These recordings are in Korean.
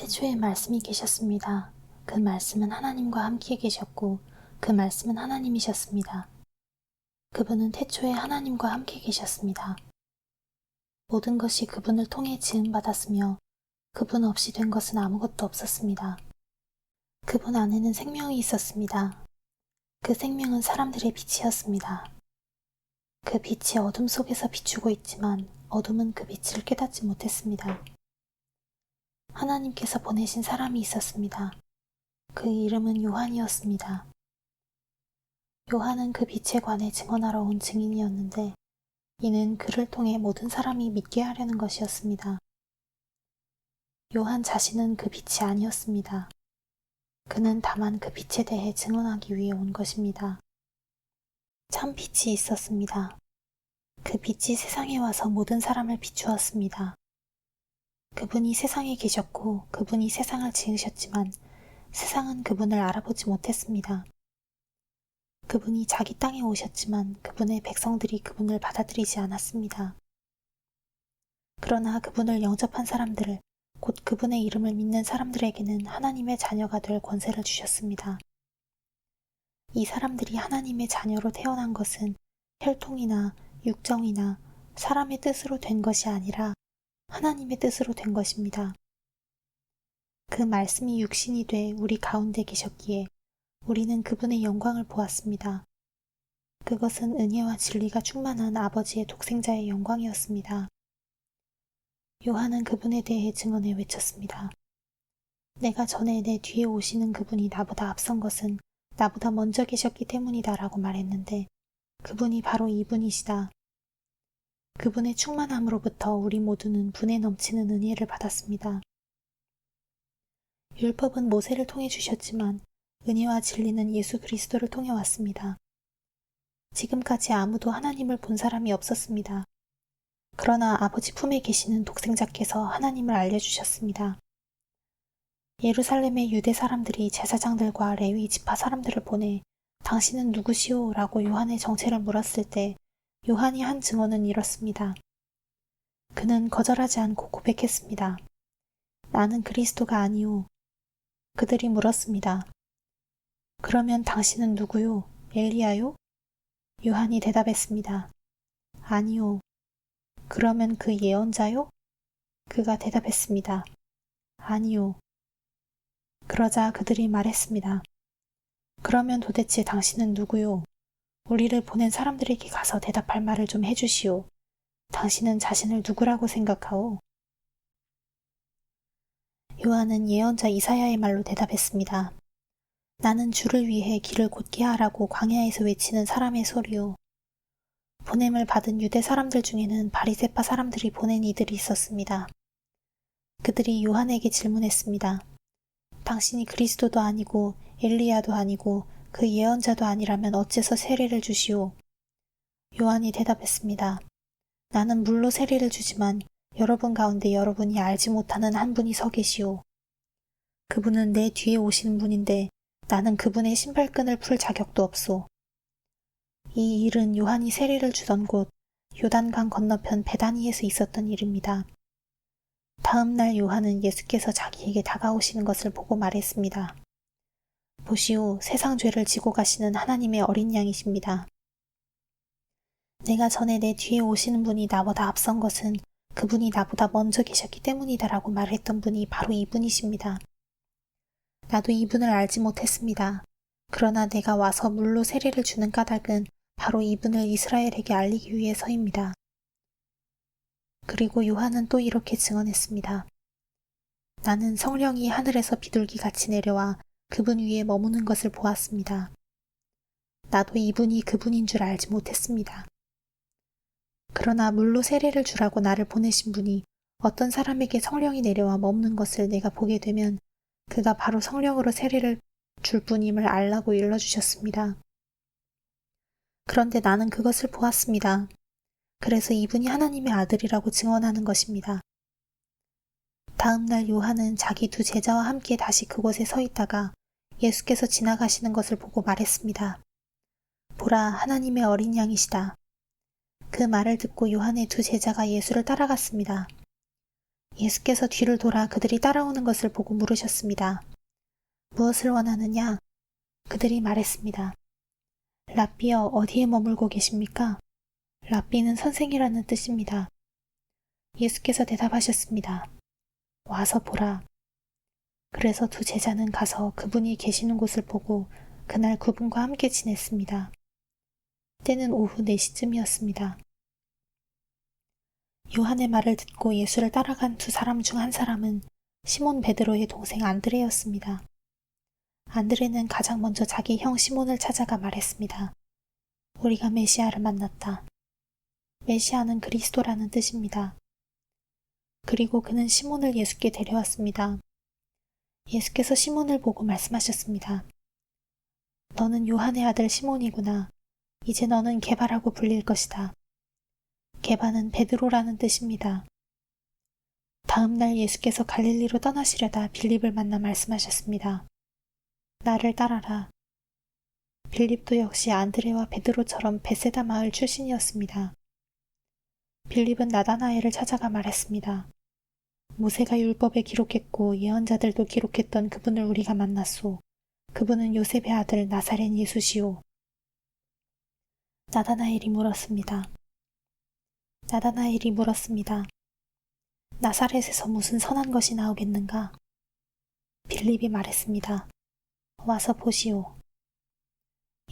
태초에 말씀이 계셨습니다. 그 말씀은 하나님과 함께 계셨고 그 말씀은 하나님이셨습니다. 그분은 태초에 하나님과 함께 계셨습니다. 모든 것이 그분을 통해 지음받았으며 그분 없이 된 것은 아무것도 없었습니다. 그분 안에는 생명이 있었습니다. 그 생명은 사람들의 빛이었습니다. 그 빛이 어둠 속에서 비추고 있지만 어둠은 그 빛을 깨닫지 못했습니다. 하나님께서 보내신 사람이 있었습니다. 그 이름은 요한이었습니다. 요한은 그 빛에 관해 증언하러 온 증인이었는데 이는 그를 통해 모든 사람이 믿게 하려는 것이었습니다. 요한 자신은 그 빛이 아니었습니다. 그는 다만 그 빛에 대해 증언하기 위해 온 것입니다. 참 빛이 있었습니다. 그 빛이 세상에 와서 모든 사람을 비추었습니다. 그분이 세상에 계셨고 그분이 세상을 지으셨지만 세상은 그분을 알아보지 못했습니다. 그분이 자기 땅에 오셨지만 그분의 백성들이 그분을 받아들이지 않았습니다. 그러나 그분을 영접한 사람들, 곧 그분의 이름을 믿는 사람들에게는 하나님의 자녀가 될 권세를 주셨습니다. 이 사람들이 하나님의 자녀로 태어난 것은 혈통이나 육정이나 사람의 뜻으로 된 것이 아니라 하나님의 뜻으로 된 것입니다. 그 말씀이 육신이 돼 우리 가운데 계셨기에 우리는 그분의 영광을 보았습니다. 그것은 은혜와 진리가 충만한 아버지의 독생자의 영광이었습니다. 요한은 그분에 대해 증언해 외쳤습니다. 내가 전에 내 뒤에 오시는 그분이 나보다 앞선 것은 나보다 먼저 계셨기 때문이다라고 말했는데 그분이 바로 이분이시다. 그분의 충만함으로부터 우리 모두는 분에 넘치는 은혜를 받았습니다. 율법은 모세를 통해 주셨지만 은혜와 진리는 예수 그리스도를 통해 왔습니다. 지금까지 아무도 하나님을 본 사람이 없었습니다. 그러나 아버지 품에 계시는 독생자께서 하나님을 알려주셨습니다. 예루살렘의 유대 사람들이 제사장들과 레위 지파 사람들을 보내 당신은 누구시오? 라고 요한의 정체를 물었을 때 요한이 한 증언은 이렇습니다. 그는 거절하지 않고 고백했습니다. 나는 그리스도가 아니오. 그들이 물었습니다. 그러면 당신은 누구요? 엘리야요? 요한이 대답했습니다. 아니요. 그러면 그 예언자요? 그가 대답했습니다. 아니요. 그러자 그들이 말했습니다. 그러면 도대체 당신은 누구요? 우리를 보낸 사람들에게 가서 대답할 말을 좀 해주시오. 당신은 자신을 누구라고 생각하오? 요한은 예언자 이사야의 말로 대답했습니다. 나는 주를 위해 길을 곧게 하라고 광야에서 외치는 사람의 소리요. 보냄을 받은 유대 사람들 중에는 바리세파 사람들이 보낸 이들이 있었습니다. 그들이 요한에게 질문했습니다. 당신이 그리스도도 아니고 엘리야도 아니고 그 예언자도 아니라면 어째서 세례를 주시오? 요한이 대답했습니다. 나는 물로 세례를 주지만 여러분 가운데 여러분이 알지 못하는 한 분이 서 계시오. 그분은 내 뒤에 오시는 분인데 나는 그분의 신발끈을 풀 자격도 없소. 이 일은 요한이 세례를 주던 곳 요단강 건너편 베다니에서 있었던 일입니다. 다음 날 요한은 예수께서 자기에게 다가오시는 것을 보고 말했습니다. 보시오, 세상 죄를 지고 가시는 하나님의 어린 양이십니다. 내가 전에 내 뒤에 오시는 분이 나보다 앞선 것은 그분이 나보다 먼저 계셨기 때문이다라고 말했던 분이 바로 이분이십니다. 나도 이분을 알지 못했습니다. 그러나 내가 와서 물로 세례를 주는 까닭은 바로 이분을 이스라엘에게 알리기 위해서입니다. 그리고 요한은 또 이렇게 증언했습니다. 나는 성령이 하늘에서 비둘기 같이 내려와 그분 위에 머무는 것을 보았습니다. 나도 이분이 그분인 줄 알지 못했습니다. 그러나 물로 세례를 주라고 나를 보내신 분이 어떤 사람에게 성령이 내려와 머무는 것을 내가 보게 되면 그가 바로 성령으로 세례를 줄 분임을 알라고 일러주셨습니다. 그런데 나는 그것을 보았습니다. 그래서 이분이 하나님의 아들이라고 증언하는 것입니다. 다음 날 요한은 자기 두 제자와 함께 다시 그곳에 서 있다가 예수께서 지나가시는 것을 보고 말했습니다. 보라, 하나님의 어린 양이시다. 그 말을 듣고 요한의 두 제자가 예수를 따라갔습니다. 예수께서 뒤를 돌아 그들이 따라오는 것을 보고 물으셨습니다. 무엇을 원하느냐? 그들이 말했습니다. 라비여 어디에 머물고 계십니까? 라비는 선생이라는 뜻입니다. 예수께서 대답하셨습니다. 와서 보라. 그래서 두 제자는 가서 그분이 계시는 곳을 보고 그날 그분과 함께 지냈습니다. 때는 오후 4시쯤이었습니다. 요한의 말을 듣고 예수를 따라간 두 사람 중 한 사람은 시몬 베드로의 동생 안드레였습니다. 안드레는 가장 먼저 자기 형 시몬을 찾아가 말했습니다. 우리가 메시아를 만났다. 메시아는 그리스도라는 뜻입니다. 그리고 그는 시몬을 예수께 데려왔습니다. 예수께서 시몬을 보고 말씀하셨습니다. 너는 요한의 아들 시몬이구나. 이제 너는 개바라고 불릴 것이다. 개바는 베드로라는 뜻입니다. 다음 날 예수께서 갈릴리로 떠나시려다 빌립을 만나 말씀하셨습니다. 나를 따라라. 빌립도 역시 안드레와 베드로처럼 베세다 마을 출신이었습니다. 빌립은 나다나엘을 찾아가 말했습니다. 모세가 율법에 기록했고 예언자들도 기록했던 그분을 우리가 만났소. 그분은 요셉의 아들 나사렛 예수시오. 나다나엘이 물었습니다. 나다나엘이 물었습니다. 나사렛에서 무슨 선한 것이 나오겠는가? 빌립이 말했습니다. 와서 보시오.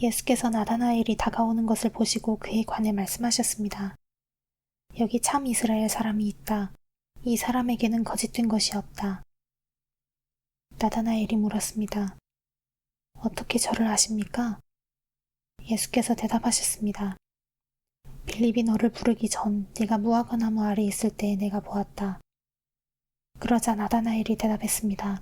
예수께서 나다나엘이 다가오는 것을 보시고 그에 관해 말씀하셨습니다. 여기 참 이스라엘 사람이 있다. 이 사람에게는 거짓된 것이 없다. 나다나엘이 물었습니다. 어떻게 저를 아십니까? 예수께서 대답하셨습니다. 빌립이 너를 부르기 전 네가 무화과 나무 아래 있을 때 내가 보았다. 그러자 나다나엘이 대답했습니다.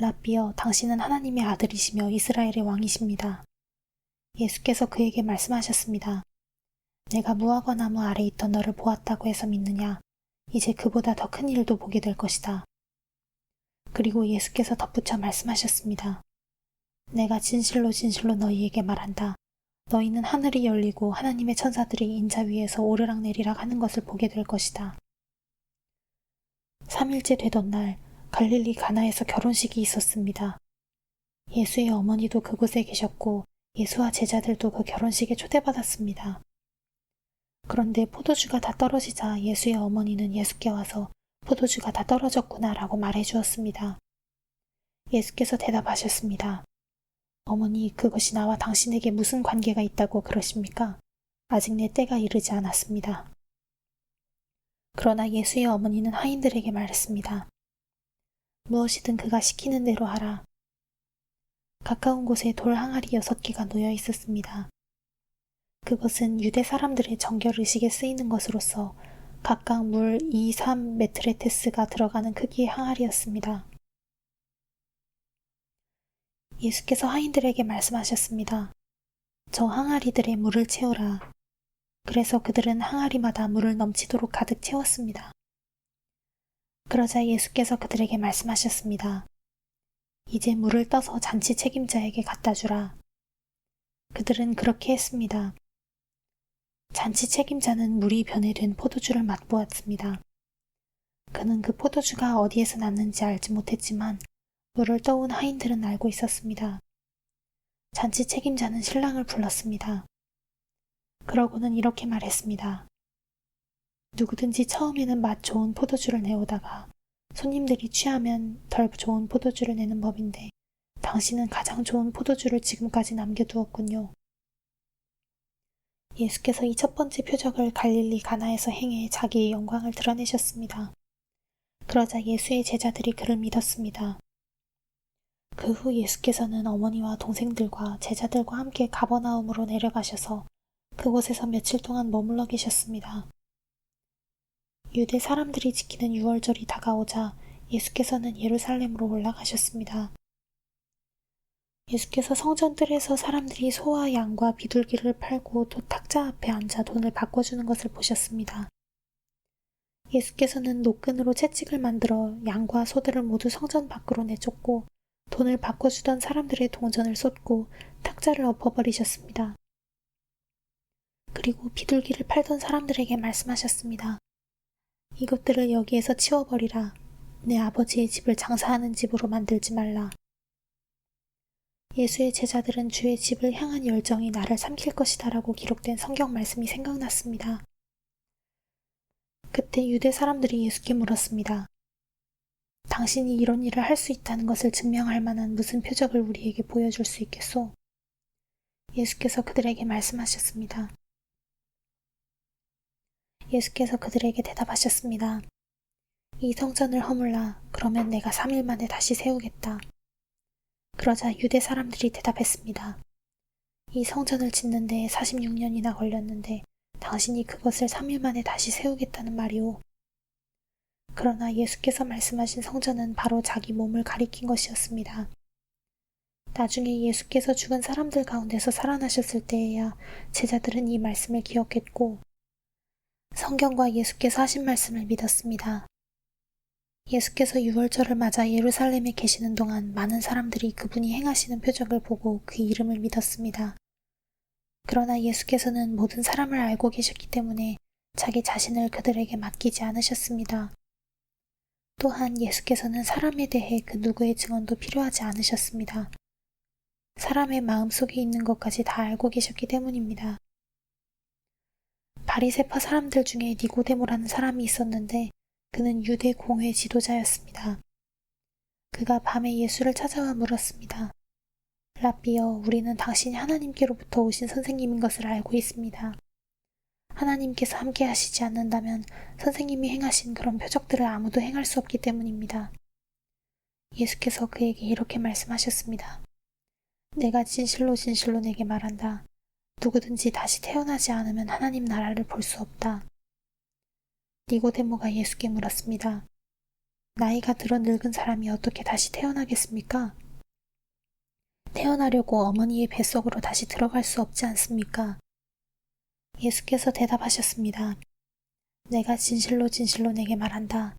라비어, 당신은 하나님의 아들이시며 이스라엘의 왕이십니다. 예수께서 그에게 말씀하셨습니다. 내가 무화과 나무 아래 있던 너를 보았다고 해서 믿느냐? 이제 그보다 더 큰 일도 보게 될 것이다. 그리고 예수께서 덧붙여 말씀하셨습니다. 내가 진실로 진실로 너희에게 말한다. 너희는 하늘이 열리고 하나님의 천사들이 인자 위에서 오르락 내리락 하는 것을 보게 될 것이다. 3일째 되던 날 갈릴리 가나에서 결혼식이 있었습니다. 예수의 어머니도 그곳에 계셨고 예수와 제자들도 그 결혼식에 초대받았습니다. 그런데 포도주가 다 떨어지자 예수의 어머니는 예수께 와서 포도주가 다 떨어졌구나 라고 말해 주었습니다. 예수께서 대답하셨습니다. 어머니, 그것이 나와 당신에게 무슨 관계가 있다고 그러십니까? 아직 내 때가 이르지 않았습니다. 그러나 예수의 어머니는 하인들에게 말했습니다. 무엇이든 그가 시키는 대로 하라. 가까운 곳에 돌 항아리 여섯 개가 놓여 있었습니다. 그것은 유대 사람들의 정결 의식에 쓰이는 것으로서 각각 물 2, 3 메트레테스가 들어가는 크기의 항아리였습니다. 예수께서 하인들에게 말씀하셨습니다. 저 항아리들의 물을 채우라. 그래서 그들은 항아리마다 물을 넘치도록 가득 채웠습니다. 그러자 예수께서 그들에게 말씀하셨습니다. 이제 물을 떠서 잔치 책임자에게 갖다 주라. 그들은 그렇게 했습니다. 잔치 책임자는 물이 변해된 포도주를 맛보았습니다. 그는 그 포도주가 어디에서 났는지 알지 못했지만 물을 떠온 하인들은 알고 있었습니다. 잔치 책임자는 신랑을 불렀습니다. 그러고는 이렇게 말했습니다. 누구든지 처음에는 맛 좋은 포도주를 내오다가 손님들이 취하면 덜 좋은 포도주를 내는 법인데 당신은 가장 좋은 포도주를 지금까지 남겨두었군요. 예수께서 이 첫 번째 표적을 갈릴리 가나에서 행해 자기의 영광을 드러내셨습니다. 그러자 예수의 제자들이 그를 믿었습니다. 그 후 예수께서는 어머니와 동생들과 제자들과 함께 가버나움으로 내려가셔서 그곳에서 며칠 동안 머물러 계셨습니다. 유대 사람들이 지키는 유월절이 다가오자 예수께서는 예루살렘으로 올라가셨습니다. 예수께서 성전들에서 사람들이 소와 양과 비둘기를 팔고 또 탁자 앞에 앉아 돈을 바꿔주는 것을 보셨습니다. 예수께서는 노끈으로 채찍을 만들어 양과 소들을 모두 성전 밖으로 내쫓고 돈을 바꿔주던 사람들의 동전을 쏟고 탁자를 엎어버리셨습니다. 그리고 비둘기를 팔던 사람들에게 말씀하셨습니다. 이것들을 여기에서 치워버리라. 내 아버지의 집을 장사하는 집으로 만들지 말라. 예수의 제자들은 주의 집을 향한 열정이 나를 삼킬 것이다라고 기록된 성경 말씀이 생각났습니다. 그때 유대 사람들이 예수께 물었습니다. 당신이 이런 일을 할 수 있다는 것을 증명할 만한 무슨 표적을 우리에게 보여줄 수 있겠소? 예수께서 그들에게 말씀하셨습니다. 예수께서 그들에게 대답하셨습니다. 이 성전을 허물라. 그러면 내가 3일 만에 다시 세우겠다. 그러자 유대 사람들이 대답했습니다. 이 성전을 짓는 데 46년이나 걸렸는데 당신이 그것을 3일 만에 다시 세우겠다는 말이오. 그러나 예수께서 말씀하신 성전은 바로 자기 몸을 가리킨 것이었습니다. 나중에 예수께서 죽은 사람들 가운데서 살아나셨을 때에야 제자들은 이 말씀을 기억했고 성경과 예수께서 하신 말씀을 믿었습니다. 예수께서 유월절을 맞아 예루살렘에 계시는 동안 많은 사람들이 그분이 행하시는 표적을 보고 그 이름을 믿었습니다. 그러나 예수께서는 모든 사람을 알고 계셨기 때문에 자기 자신을 그들에게 맡기지 않으셨습니다. 또한 예수께서는 사람에 대해 그 누구의 증언도 필요하지 않으셨습니다. 사람의 마음 속에 있는 것까지 다 알고 계셨기 때문입니다. 바리세파 사람들 중에 니고데모라는 사람이 있었는데 그는 유대 공회 지도자였습니다. 그가 밤에 예수를 찾아와 물었습니다. 라비여, 우리는 당신이 하나님께로부터 오신 선생님인 것을 알고 있습니다. 하나님께서 함께 하시지 않는다면 선생님이 행하신 그런 표적들을 아무도 행할 수 없기 때문입니다. 예수께서 그에게 이렇게 말씀하셨습니다. 내가 진실로 진실로 내게 말한다. 누구든지 다시 태어나지 않으면 하나님 나라를 볼 수 없다. 니고데모가 예수께 물었습니다. 나이가 들어 늙은 사람이 어떻게 다시 태어나겠습니까? 태어나려고 어머니의 뱃속으로 다시 들어갈 수 없지 않습니까? 예수께서 대답하셨습니다. 내가 진실로 진실로 내게 말한다.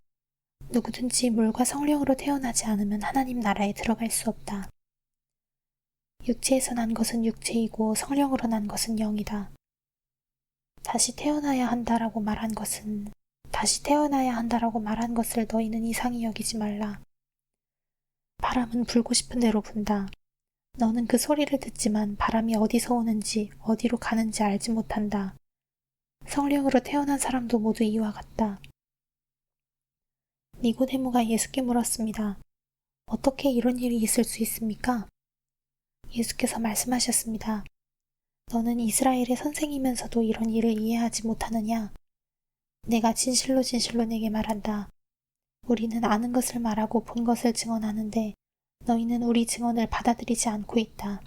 누구든지 물과 성령으로 태어나지 않으면 하나님 나라에 들어갈 수 없다. 육체에서 난 것은 육체이고 성령으로 난 것은 영이다. 다시 태어나야 한다라고 말한 것은 다시 태어나야 한다라고 말한 것을 너희는 이상히 여기지 말라. 바람은 불고 싶은 대로 분다. 너는 그 소리를 듣지만 바람이 어디서 오는지 어디로 가는지 알지 못한다. 성령으로 태어난 사람도 모두 이와 같다. 니고데모가 예수께 물었습니다. 어떻게 이런 일이 있을 수 있습니까? 예수께서 말씀하셨습니다. 너는 이스라엘의 선생이면서도 이런 일을 이해하지 못하느냐? 내가 진실로 진실로 내게 말한다. 우리는 아는 것을 말하고 본 것을 증언하는데 너희는 우리 증언을 받아들이지 않고 있다.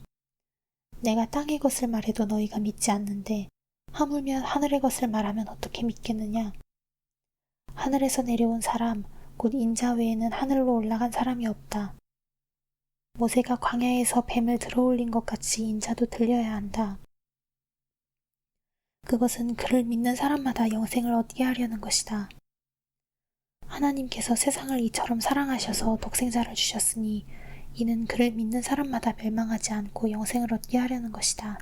내가 땅의 것을 말해도 너희가 믿지 않는데 하물며 하늘의 것을 말하면 어떻게 믿겠느냐? 하늘에서 내려온 사람, 곧 인자 외에는 하늘로 올라간 사람이 없다. 모세가 광야에서 뱀을 들어올린 것 같이 인자도 들려야 한다. 그것은 그를 믿는 사람마다 영생을 얻게 하려는 것이다. 하나님께서 세상을 이처럼 사랑하셔서 독생자를 주셨으니 이는 그를 믿는 사람마다 멸망하지 않고 영생을 얻게 하려는 것이다.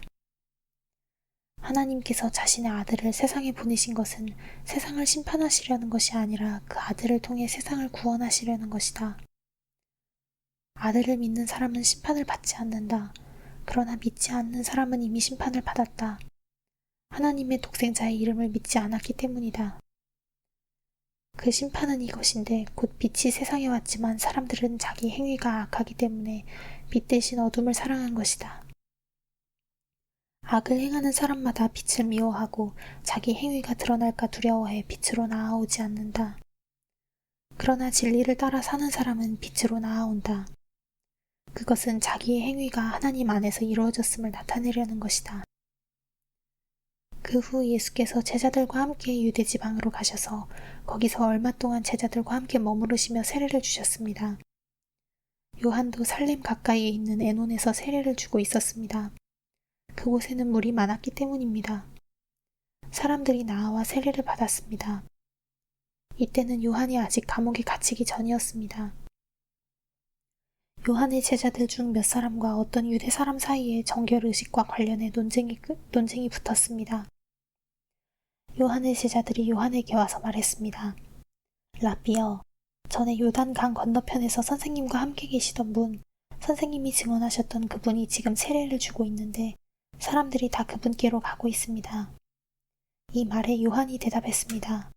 하나님께서 자신의 아들을 세상에 보내신 것은 세상을 심판하시려는 것이 아니라 그 아들을 통해 세상을 구원하시려는 것이다. 아들을 믿는 사람은 심판을 받지 않는다. 그러나 믿지 않는 사람은 이미 심판을 받았다. 하나님의 독생자의 이름을 믿지 않았기 때문이다. 그 심판은 이것인데 곧 빛이 세상에 왔지만 사람들은 자기 행위가 악하기 때문에 빛 대신 어둠을 사랑한 것이다. 악을 행하는 사람마다 빛을 미워하고 자기 행위가 드러날까 두려워해 빛으로 나아오지 않는다. 그러나 진리를 따라 사는 사람은 빛으로 나아온다. 그것은 자기의 행위가 하나님 안에서 이루어졌음을 나타내려는 것이다. 그 후 예수께서 제자들과 함께 유대 지방으로 가셔서 거기서 얼마 동안 제자들과 함께 머무르시며 세례를 주셨습니다. 요한도 살렘 가까이에 있는 에논에서 세례를 주고 있었습니다. 그곳에는 물이 많았기 때문입니다. 사람들이 나와 세례를 받았습니다. 이때는 요한이 아직 감옥에 갇히기 전이었습니다. 요한의 제자들 중 몇 사람과 어떤 유대 사람 사이에 정결 의식과 관련해 논쟁이, 논쟁이 붙었습니다. 요한의 제자들이 요한에게 와서 말했습니다. 라비어, 전에 요단강 건너편에서 선생님과 함께 계시던 분, 선생님이 증언하셨던 그분이 지금 세례를 주고 있는데 사람들이 다 그분께로 가고 있습니다. 이 말에 요한이 대답했습니다.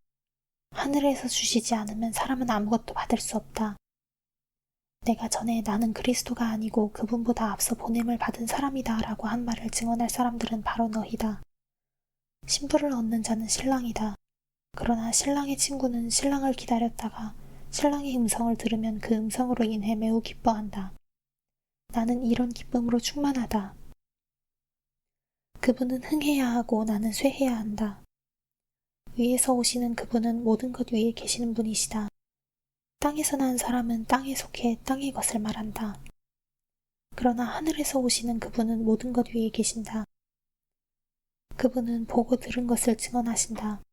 하늘에서 주시지 않으면 사람은 아무것도 받을 수 없다. 내가 전에 나는 그리스도가 아니고 그분보다 앞서 보냄을 받은 사람이다 라고 한 말을 증언할 사람들은 바로 너희다. 신부를 얻는 자는 신랑이다. 그러나 신랑의 친구는 신랑을 기다렸다가 신랑의 음성을 들으면 그 음성으로 인해 매우 기뻐한다. 나는 이런 기쁨으로 충만하다. 그분은 흥해야 하고 나는 쇠해야 한다. 위에서 오시는 그분은 모든 것 위에 계시는 분이시다. 땅에서 난 사람은 땅에 속해 땅의 것을 말한다. 그러나 하늘에서 오시는 그분은 모든 것 위에 계신다. 그분은 보고 들은 것을 증언하신다.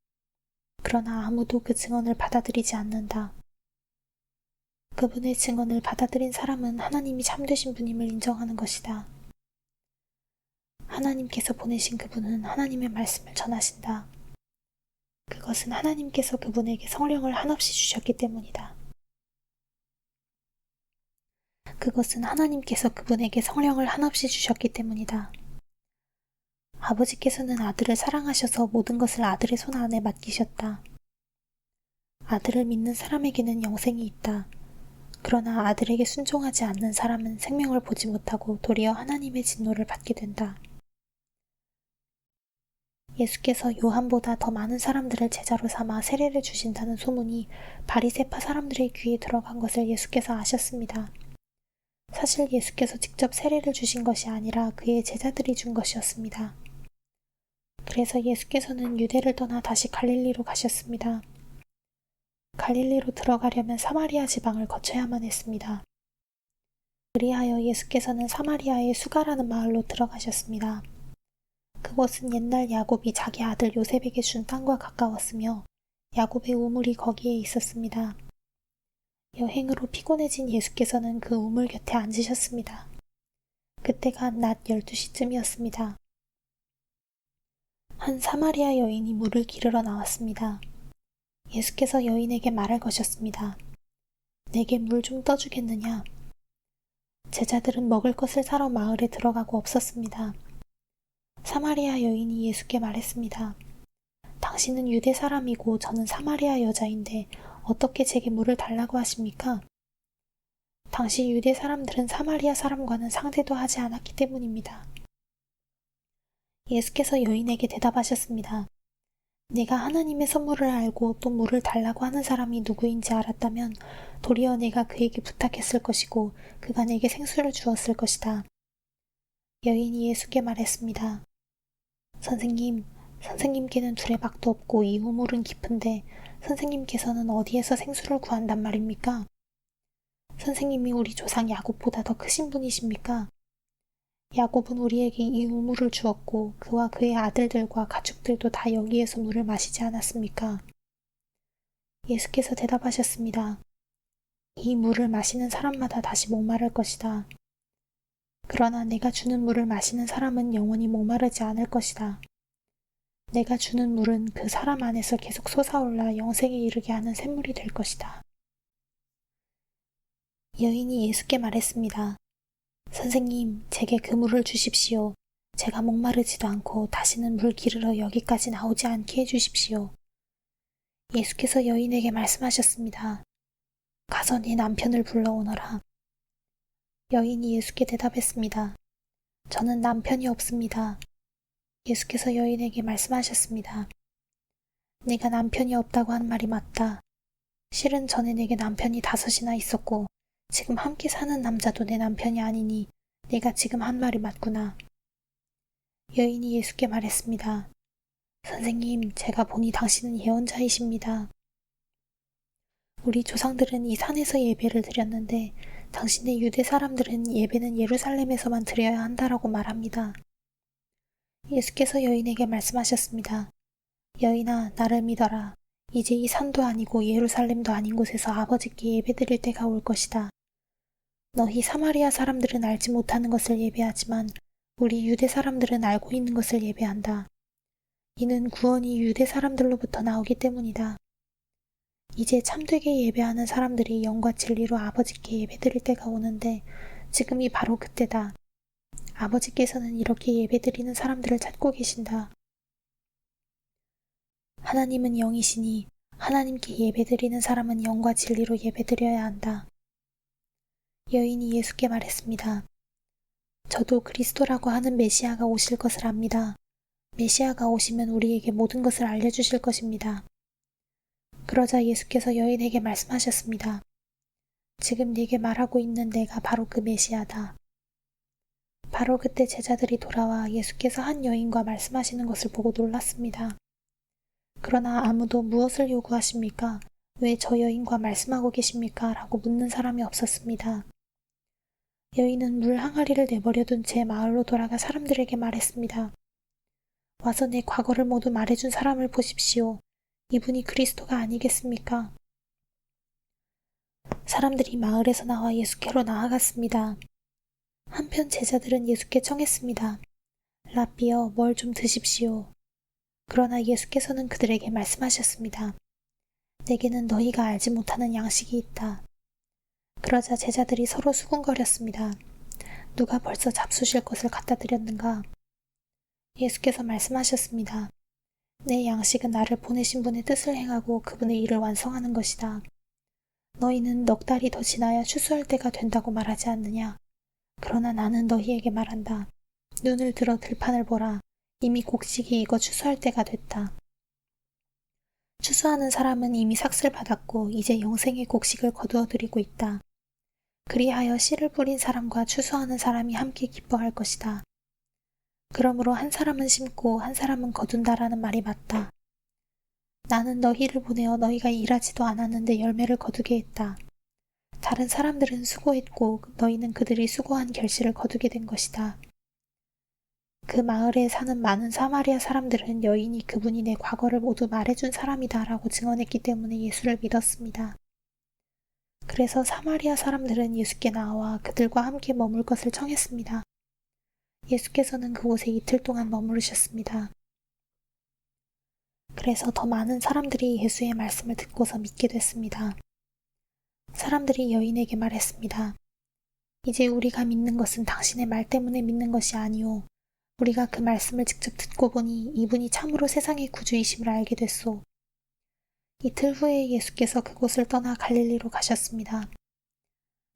그러나 아무도 그 증언을 받아들이지 않는다. 그분의 증언을 받아들인 사람은 하나님이 참되신 분임을 인정하는 것이다. 하나님께서 보내신 그분은 하나님의 말씀을 전하신다. 그것은 하나님께서 그분에게 성령을 한없이 주셨기 때문이다. 그것은 하나님께서 그분에게 성령을 한없이 주셨기 때문이다. 아버지께서는 아들을 사랑하셔서 모든 것을 아들의 손 안에 맡기셨다. 아들을 믿는 사람에게는 영생이 있다. 그러나 아들에게 순종하지 않는 사람은 생명을 보지 못하고 도리어 하나님의 진노를 받게 된다. 예수께서 요한보다 더 많은 사람들을 제자로 삼아 세례를 주신다는 소문이 바리세파 사람들의 귀에 들어간 것을 예수께서 아셨습니다. 사실 예수께서 직접 세례를 주신 것이 아니라 그의 제자들이 준 것이었습니다. 그래서 예수께서는 유대를 떠나 다시 갈릴리로 가셨습니다. 갈릴리로 들어가려면 사마리아 지방을 거쳐야만 했습니다. 그리하여 예수께서는 사마리아의 수가라는 마을로 들어가셨습니다. 그곳은 옛날 야곱이 자기 아들 요셉에게 준 땅과 가까웠으며 야곱의 우물이 거기에 있었습니다. 여행으로 피곤해진 예수께서는 그 우물 곁에 앉으셨습니다. 그때가 낮 12시쯤이었습니다. 한 사마리아 여인이 물을 기르러 나왔습니다. 예수께서 여인에게 말을 거셨습니다. 내게 물 좀 떠주겠느냐? 제자들은 먹을 것을 사러 마을에 들어가고 없었습니다. 사마리아 여인이 예수께 말했습니다. 당신은 유대 사람이고 저는 사마리아 여자인데 어떻게 제게 물을 달라고 하십니까? 당시 유대 사람들은 사마리아 사람과는 상대도 하지 않았기 때문입니다. 예수께서 여인에게 대답하셨습니다. 내가 하나님의 선물을 알고 또 물을 달라고 하는 사람이 누구인지 알았다면 도리어 내가 그에게 부탁했을 것이고 그가 내게 생수를 주었을 것이다. 여인이 예수께 말했습니다. 선생님, 선생님께는 두레박도 없고 이 우물은 깊은데 선생님께서는 어디에서 생수를 구한단 말입니까? 선생님이 우리 조상 야곱보다 더 크신 분이십니까? 야곱은 우리에게 이 우물을 주었고 그와 그의 아들들과 가축들도 다 여기에서 물을 마시지 않았습니까? 예수께서 대답하셨습니다. 이 물을 마시는 사람마다 다시 목마를 것이다. 그러나 내가 주는 물을 마시는 사람은 영원히 목마르지 않을 것이다. 내가 주는 물은 그 사람 안에서 계속 솟아올라 영생에 이르게 하는 샘물이 될 것이다. 여인이 예수께 말했습니다. 선생님, 제게 그 물을 주십시오. 제가 목마르지도 않고 다시는 물 기르러 여기까지 나오지 않게 해주십시오. 예수께서 여인에게 말씀하셨습니다. 가서 네 남편을 불러오너라. 여인이 예수께 대답했습니다. 저는 남편이 없습니다. 예수께서 여인에게 말씀하셨습니다. 내가 남편이 없다고 한 말이 맞다. 실은 전에 내게 남편이 다섯이나 있었고 지금 함께 사는 남자도 내 남편이 아니니 내가 지금 한 말이 맞구나. 여인이 예수께 말했습니다. 선생님, 제가 보니 당신은 예언자이십니다. 우리 조상들은 이 산에서 예배를 드렸는데 당신의 유대 사람들은 예배는 예루살렘에서만 드려야 한다라고 말합니다. 예수께서 여인에게 말씀하셨습니다. 여인아, 나를 믿어라. 이제 이 산도 아니고 예루살렘도 아닌 곳에서 아버지께 예배드릴 때가 올 것이다. 너희 사마리아 사람들은 알지 못하는 것을 예배하지만 우리 유대 사람들은 알고 있는 것을 예배한다. 이는 구원이 유대 사람들로부터 나오기 때문이다. 이제 참되게 예배하는 사람들이 영과 진리로 아버지께 예배드릴 때가 오는데 지금이 바로 그때다. 아버지께서는 이렇게 예배드리는 사람들을 찾고 계신다. 하나님은 영이시니 하나님께 예배드리는 사람은 영과 진리로 예배드려야 한다. 여인이 예수께 말했습니다. 저도 그리스도라고 하는 메시아가 오실 것을 압니다. 메시아가 오시면 우리에게 모든 것을 알려주실 것입니다. 그러자 예수께서 여인에게 말씀하셨습니다. 지금 네게 말하고 있는 내가 바로 그 메시아다. 바로 그때 제자들이 돌아와 예수께서 한 여인과 말씀하시는 것을 보고 놀랐습니다. 그러나 아무도 무엇을 요구하십니까? 왜 저 여인과 말씀하고 계십니까? 라고 묻는 사람이 없었습니다. 여인은 물 항아리를 내버려둔 제 마을로 돌아가 사람들에게 말했습니다. 와서 내 과거를 모두 말해준 사람을 보십시오. 이분이 그리스도가 아니겠습니까? 사람들이 마을에서 나와 예수께로 나아갔습니다. 한편 제자들은 예수께 청했습니다. 라비어, 뭘 좀 드십시오. 그러나 예수께서는 그들에게 말씀하셨습니다. 내게는 너희가 알지 못하는 양식이 있다. 그러자 제자들이 서로 수군거렸습니다. 누가 벌써 잡수실 것을 갖다 드렸는가? 예수께서 말씀하셨습니다. 내 양식은 나를 보내신 분의 뜻을 행하고 그분의 일을 완성하는 것이다. 너희는 넉 달이 더 지나야 추수할 때가 된다고 말하지 않느냐? 그러나 나는 너희에게 말한다. 눈을 들어 들판을 보라. 이미 곡식이 익어 추수할 때가 됐다. 추수하는 사람은 이미 삭슬 받았고 이제 영생의 곡식을 거두어 드리고 있다. 그리하여 씨를 뿌린 사람과 추수하는 사람이 함께 기뻐할 것이다. 그러므로 한 사람은 심고 한 사람은 거둔다라는 말이 맞다. 나는 너희를 보내어 너희가 일하지도 않았는데 열매를 거두게 했다. 다른 사람들은 수고했고 너희는 그들이 수고한 결실을 거두게 된 것이다. 그 마을에 사는 많은 사마리아 사람들은 여인이 그분이 내 과거를 모두 말해준 사람이다 라고 증언했기 때문에 예수를 믿었습니다. 그래서 사마리아 사람들은 예수께 나와 그들과 함께 머물 것을 청했습니다. 예수께서는 그곳에 이틀 동안 머무르셨습니다. 그래서 더 많은 사람들이 예수의 말씀을 듣고서 믿게 됐습니다. 사람들이 여인에게 말했습니다. 이제 우리가 믿는 것은 당신의 말 때문에 믿는 것이 아니오. 우리가 그 말씀을 직접 듣고 보니 이분이 참으로 세상의 구주이심을 알게 됐소. 이틀 후에 예수께서 그곳을 떠나 갈릴리로 가셨습니다.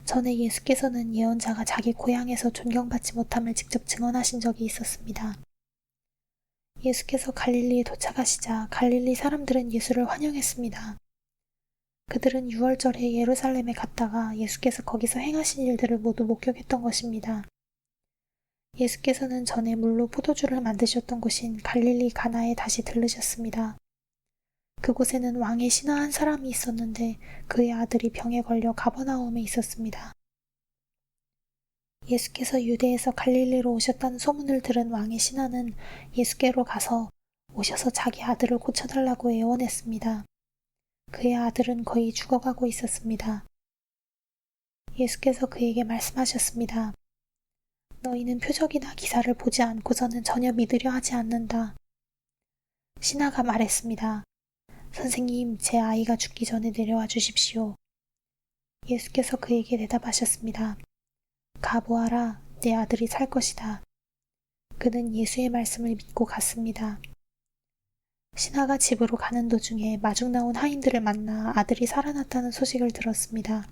전에 예수께서는 예언자가 자기 고향에서 존경받지 못함을 직접 증언하신 적이 있었습니다. 예수께서 갈릴리에 도착하시자 갈릴리 사람들은 예수를 환영했습니다. 그들은 6월절에 예루살렘에 갔다가 예수께서 거기서 행하신 일들을 모두 목격했던 것입니다. 예수께서는 전에 물로 포도주를 만드셨던 곳인 갈릴리 가나에 다시 들르셨습니다. 그곳에는 왕의 신하 한 사람이 있었는데 그의 아들이 병에 걸려 가버나움에 있었습니다. 예수께서 유대에서 갈릴리로 오셨다는 소문을 들은 왕의 신하는 예수께로 가서 오셔서 자기 아들을 고쳐달라고 애원했습니다. 그의 아들은 거의 죽어가고 있었습니다. 예수께서 그에게 말씀하셨습니다. 너희는 표적이나 기사를 보지 않고서는 전혀 믿으려 하지 않는다. 신하가 말했습니다. 선생님, 제 아이가 죽기 전에 내려와 주십시오. 예수께서 그에게 대답하셨습니다. 가보아라, 내 아들이 살 것이다. 그는 예수의 말씀을 믿고 갔습니다. 신하가 집으로 가는 도중에 마중 나온 하인들을 만나 아들이 살아났다는 소식을 들었습니다.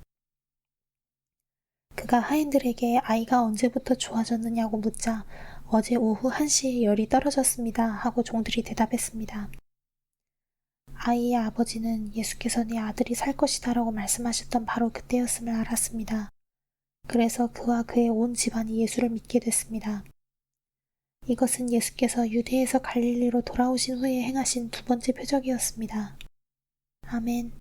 그가 하인들에게 아이가 언제부터 좋아졌느냐고 묻자 어제 오후 1시에 열이 떨어졌습니다 하고 종들이 대답했습니다. 아이의 아버지는 예수께서 내 아들이 살 것이다 라고 말씀하셨던 바로 그때였음을 알았습니다. 그래서 그와 그의 온 집안이 예수를 믿게 됐습니다. 이것은 예수께서 유대에서 갈릴리로 돌아오신 후에 행하신 두 번째 표적이었습니다. 아멘.